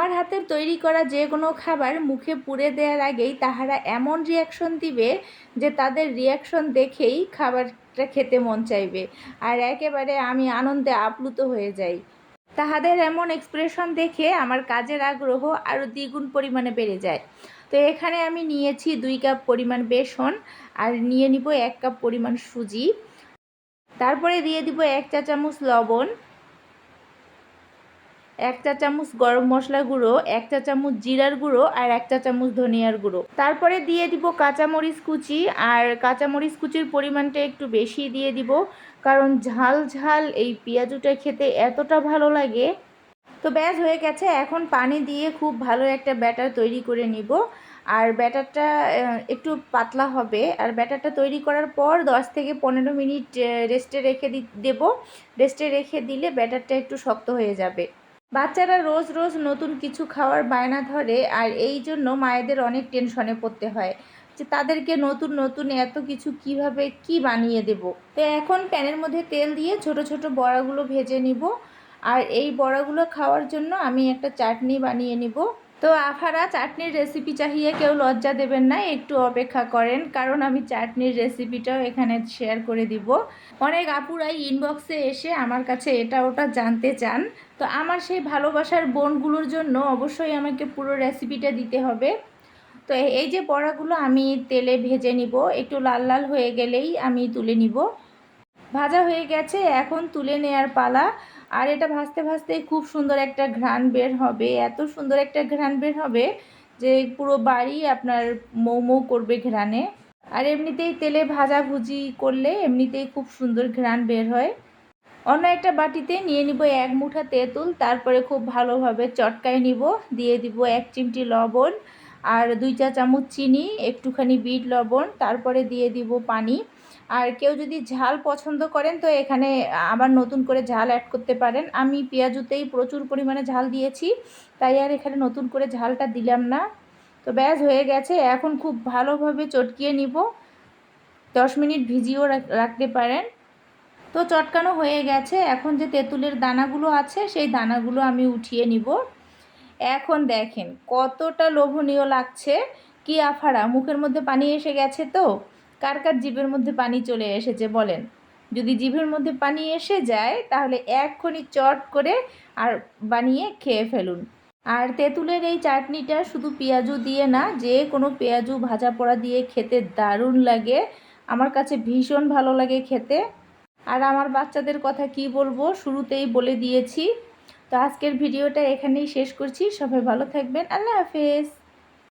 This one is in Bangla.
আমার হাতের তৈরি করা যে কোনো খাবার মুখে পুড়ে দেওয়ার আগেই তাহারা এমন রিয়াকশন দিবে যে তাদের রিয়াকশন দেখেই খাবারটা খেতে মন চাইবে। আর একেবারে আমি আনন্দে আপ্লুত হয়ে যাই। তাহাদের এমন এক্সপ্রেশন দেখে আমার কাজের আগ্রহ আরও দ্বিগুণ পরিমাণে বেড়ে যায়। তো এখানে আমি নিয়েছি দুই কাপ পরিমাণ বেসন আর নিয়ে নিব এক কাপ পরিমাণ সুজি। তারপরে দিয়ে দিব এক চা চামচ লবণ। এক চা চামচ গরম মশলা গুঁড়ো, এক চা চামচ জিরার গুঁড়ো আর এক চা চামচ ধনিয়ার গুঁড়ো। তারপরে দিয়ে দিব কাঁচামরিচ কুচি আর কাঁচামরিচ কুচির পরিমাণটা একটু বেশি দিয়ে দিব, কারণ ঝাল ঝাল এই পেঁয়াজুটা খেতে এতটা ভালো লাগে। তো ব্যাস, হয়ে গেছে। এখন পানি দিয়ে খুব ভালো একটা ব্যাটার তৈরি করে নিব। আর ব্যাটারটা একটু পাতলা হবে। আর ব্যাটারটা তৈরি করার পর 10 থেকে পনেরো মিনিট রেস্টে রেখে দেব। রেস্টে রেখে দিলে ব্যাটারটা একটু শক্ত হয়ে যাবে। বাচ্চারা রোজ রোজ নতুন কিছু খাওয়ার বায়না ধরে আর এই জন্য মায়েদের অনেক টেনশনে পড়তে হয় যে তাদেরকে নতুন নতুন এত কিছু কীভাবে কি বানিয়ে দেব? তো এখন প্যানের মধ্যে তেল দিয়ে ছোট ছোট বড়াগুলো ভেজে নিব। আর এই বড়াগুলো খাওয়ার জন্য আমি একটা চাটনি বানিয়ে নিব। তো আফারা, চাটনির রেসিপি চাহিয়ে কেউ লজ্জা দেবেন না, একটু অপেক্ষা করেন, কারণ আমি চাটনির রেসিপিটাও এখানে শেয়ার করে দিব। অনেক আপুরাই ইনবক্সে এসে আমার কাছে এটা ওটা জানতে চান। তো আমার সেই ভালোবাসার বোনগুলোর জন্য অবশ্যই আমাকে পুরো রেসিপিটা দিতে হবে। তো এই যে বড়াগুলো আমি তেলে ভেজে নিব, একটু লাল লাল হয়ে গেলেই আমি তুলে নিব। ভাজা হয়ে গেছে, এখন তুলে নেয়ার পালা। আর এটা ভাজতে ভাজতে খুব সুন্দর একটা ঘ্রাণ বের হবে। এত সুন্দর একটা ঘ্রাণ বের হবে যে পুরো বাড়ি আপনার মৌ মৌ করবে ঘ্রাণে। আর এমনিতেই তেলে ভাজা ভুজি করলে এমনিতেই খুব সুন্দর ঘ্রাণ বের হয়। অন্য একটা বাটিতে নিয়ে নিব এক মুঠা তেঁতুল, তারপরে খুব ভালোভাবে চটকায় নিব। দিয়ে দিব এক চিমটি লবণ আর দুই চা চামচ চিনি, একটুখানি বিট লবণ, তারপরে দিয়ে দিব পানি। আর কেউ যদি ঝাল পছন্দ করেন, তো এখানে আবার নতুন করে ঝাল অ্যাড করতে পারেন। আমি পেঁয়াজুতেই প্রচুর পরিমাণে ঝাল দিয়েছি, তাই আর এখানে নতুন করে ঝালটা দিলাম না। তো ব্যাস, হয়ে গেছে। এখন খুব ভালোভাবে চটকিয়ে নিব। দশ মিনিট ভিজিয়েও রাখতে পারেন। তো চটকানো হয়ে গেছে। এখন যে তেঁতুলের দানাগুলো আছে, সেই দানাগুলো আমি উঠিয়ে নিব। এখন দেখেন কতটা লোভনীয় লাগছে। কি আফারা! মুখের মধ্যে পানি এসে গেছে তো। কার কার জিভের মধ্যে পানি চলে এসেছে বলেন। যদি জিভের মধ্যে পানি এসে যায়, তাহলে এক্ষুনি চট করে আর বানিয়ে খেয়ে ফেলুন। আর তেঁতুলের এই চাটনিটা শুধু পেঁয়াজু দিয়ে না, যে কোনো পেঁয়াজু ভাজা পোড়া দিয়ে খেতে দারুণ লাগে। আমার কাছে ভীষণ ভালো লাগে খেতে। আর আমার বাচ্চাদের কথা কি বলব, শুরুতেই বলে দিয়েছি। তো আজকের ভিডিওটা এখানেই শেষ করছি। সবাই ভালো থাকবেন। আল্লাহ হাফেজ।